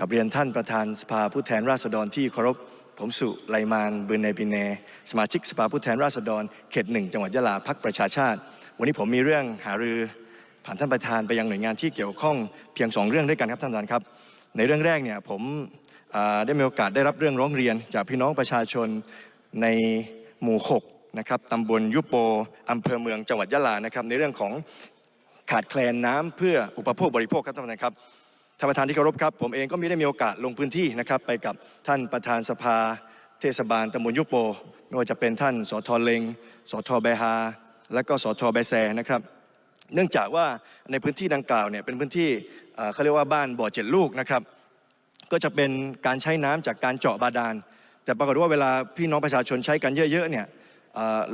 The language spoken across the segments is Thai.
กับเรียนท่านประธานสภาผู้แทนราษฎรที่เคารพผมสุไลมานบืนในปินเน สมาชิกสภาผู้แทนราษฎรเขตหนึ่งจังหวัดยะลาพักประชาชาติ วันนี้ผมมีเรื่องหารือผ่านท่านประธานไปยังหน่วยงานที่เกี่ยวข้องเพียงสองเรื่องด้วยกันครับท่านประธานครับ ในเรื่องแรกเนี่ยผมได้มีโอกาสได้รับเรื่องร้องเรียนจากพี่น้องประชาชนในหมู่หกนะครับตำบลยุโปอำเภอเมืองจังหวัดยะลานะครับในเรื่องของขาดแคลนน้ำเพื่ออุปโภคบริโภคครับท่านประธานครับ ท่านประธานที่เคารพครับ ผมเองก็ม่ได้มีโอกาสลงพื้นที่นะครับ ไปกับท่านประธานสภา เทศบาลตำบลยุโป ไม่ว่าจะเป็นท่านสทเลงสทแบฮา และก็สทแบแซนะครับ เนื่องจากว่าในพื้นที่ดังกล่าวเนี่ยเป็นพื้นที่เขาเรียกว่าบ้านบ่อเจ็ดลูกนะครับ ก็จะเป็นการใช้น้ำจากการเจาะบาดาลแต่ปรากฏว่าเวลาพี่น้องประชาชนใช้กันเยอะๆเนี่ย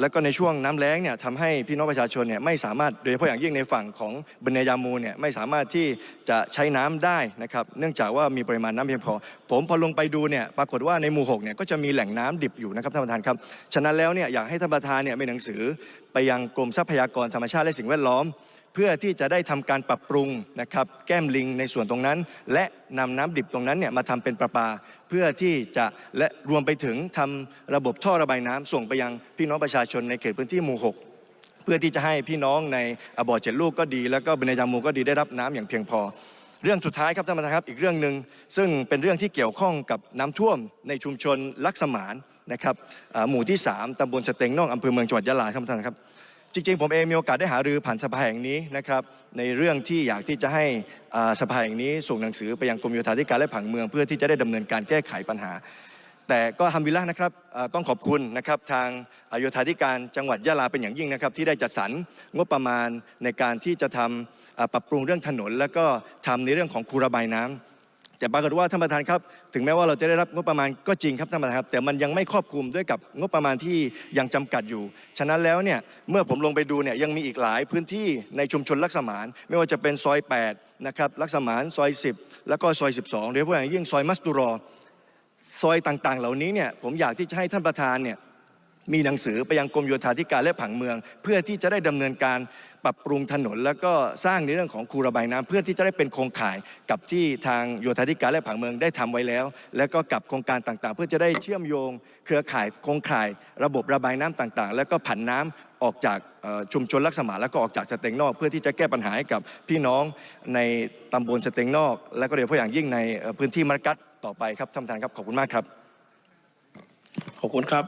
แล้วก็ในช่วงน้ำแล้งเนี่ยทำให้พี่น้องประชาชนเนี่ยไม่สามารถโดยเฉพาะอย่างยิ่งในฝั่งของบรรยามูเนี่ยไม่สามารถที่จะใช้น้ำได้นะครับเนื่องจากว่ามีปริมาณน้ำเพียงพอ ผมพอลงไปดูเนี่ยปรากฏว่าในหมู่หกเนี่ยก็จะมีแหล่งน้ำดิบอยู่นะครับท่านประธานครับฉะนั้นแล้วเนี่ยอยากให้ท่านประธานเนี่ยมีหนังสือไปยังกรมทรัพยากรธรรมชาติและสิ่งแวดล้อม เพื่อที่จะได้ทำการปรับปรุงนะครับแก้มลิงในส่วนตรงนั้น และนำน้ำดิบตรงนั้นเนี่ยมาทำเป็นประปา เพื่อที่จะและรวมไปถึงทำระบบท่อระบายน้ำส่งไปยังพี่น้องประชาชนในเขตพื้นที่หมู่ 6เพื่อที่จะให้พี่น้องในอบอเจ็ดลูกก็ดี แล้วก็บรรยามูก็ดีได้รับน้ำอย่างเพียงพอ เรื่องสุดท้ายครับท่านประธานครับอีกเรื่องหนึ่งซึ่งเป็นเรื่องที่เกี่ยวข้องกับน้ำท่วมในชุมชนลักษมานนะครับหมู่ที่ 3ตำบลสเตงนอกอำเภอเมืองจังหวัดยะลาครับท่านประธานครับ จริงๆ ผมเองมีโอกาสได้หารือผ่านสภาแห่งนี้นะครับในเรื่องที่อยากที่จะให้สภาแห่งนี้ส่งหนังสือไปยังกรมโยธาธิการและผังเมืองเพื่อที่จะได้ดำเนินการแก้ไขปัญหา แต่ก็ทำวิลละนะครับต้องขอบคุณนะครับทางอาโยธาธิการจังหวัดยะลาเป็นอย่างยิ่งนะครับ ที่ได้จัดสรรงบประมาณในการที่จะทำอ่าปรับปรุงเรื่องถนน แล้วก็ทำในเรื่องของคูระบายน้ำ แต่ปรากฏว่าท่านประธานครับ ถึงแม้ว่าเราจะได้รับงบประมาณก็จริงครับท่านประธานครับ แต่มันยังไม่ครอบคลุมด้วยกับงบประมาณที่ยังจำกัดอยู่ ฉะนั้นแล้วเนี่ยเมื่อผมลงไปดูเนี่ยยังมีอีกหลายพื้นที่ในชุมชนลักษมานไม่ว่าจะเป็นซอย8นะครับลักษมานซอย 10 แล้วก็ซอย 12โดยเฉพาะอย่างยิ่งซอยมัสตูรอซอยต่างๆ เหล่านี้เนี่ยผมอยากที่จะให้ท่านประธานเนี่ย มีหนังสือไปยังกรมโยธาธิการและผังเมือง เพื่อที่จะได้ดำเนินการปรับปรุงถนน แล้วก็สร้างในเรื่องของคูระบายน้ำเพื่อที่จะได้เป็นโครงข่ายกับที่ทางโยธาธิการและผังเมืองได้ทำไว้แล้ว แล้วก็กับโครงการต่างๆ เพื่อจะได้เชื่อมโยง เครือข่ายโครงข่าย ระบบระบายน้ำต่างๆ แล้วก็ผันน้ำออกจากชุมชนลักษณะแล้วก็ออกจากสเต็งนอก เพื่อที่จะแก้ปัญหาให้กับพี่น้องในตำบลสเต็งนอก และก็โดยเฉพาะอย่างยิ่งในพื้นที่มรกัดต่อไปครับท่านประธานครับขอบคุณมากครับ ขอบคุณครับ